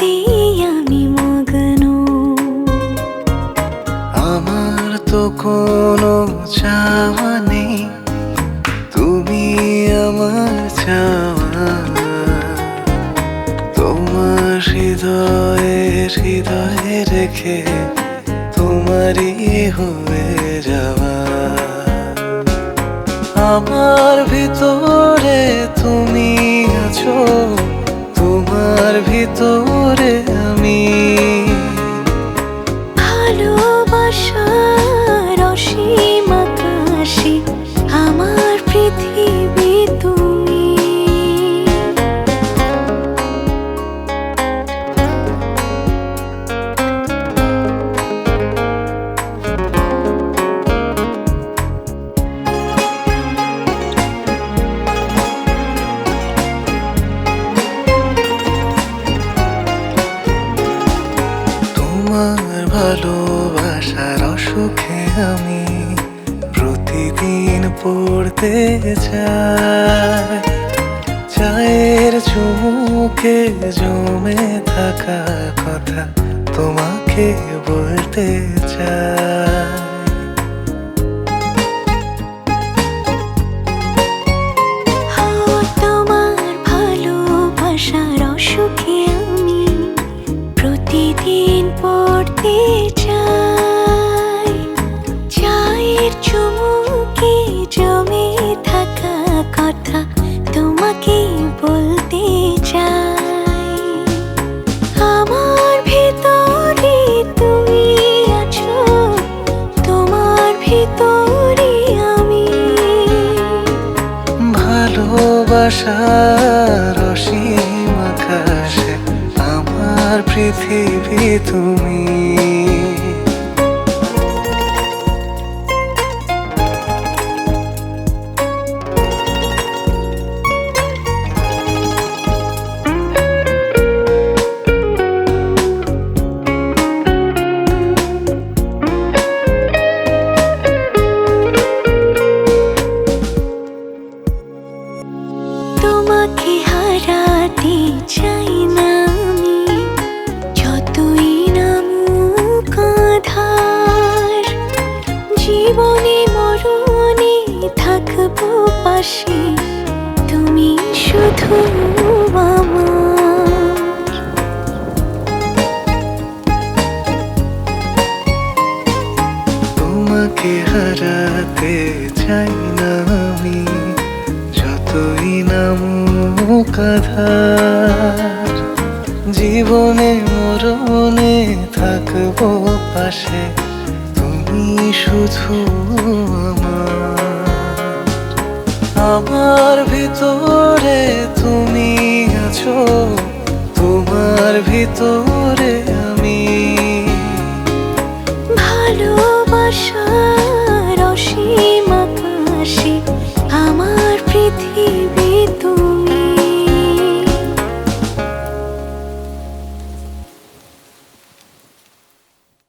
আমি মগ্ন। আমার তো কোনো চাওয়া নেই, তুমি আমার চাওয়া। তোমার হৃদয়ে হৃদয়ে রেখে তোমারই হয়ে যাওয়া। আমার ভিতরে তুমি আছো। ভিতরে তোমার ভালোবাসার অসুখে আমি প্রতিদিন পড়তে চাই। চায়ের চুমুকে জমে থাকা কথা তোমাকে বলতে চাই। প্রতিদিন পড়তে চাই। চায়ের চুমুকে জমে থাকা কথা তোমাকে বলতে চাই। আমার ভিতরে তুমি আছো, তোমার ভিতরে আমি। ভালোবাসার অসীম আকাশে আমার পৃথিবী তুমি। তোমাকে হারাতে চাই না। তোমাকে হারাতে চাই না আমি, যতই নামুক আধার, জীবনে মরণে থাকব পাশে, তুমি শুধু আমার। আমার ভিতরে তোরে আমি। ভালোবাসা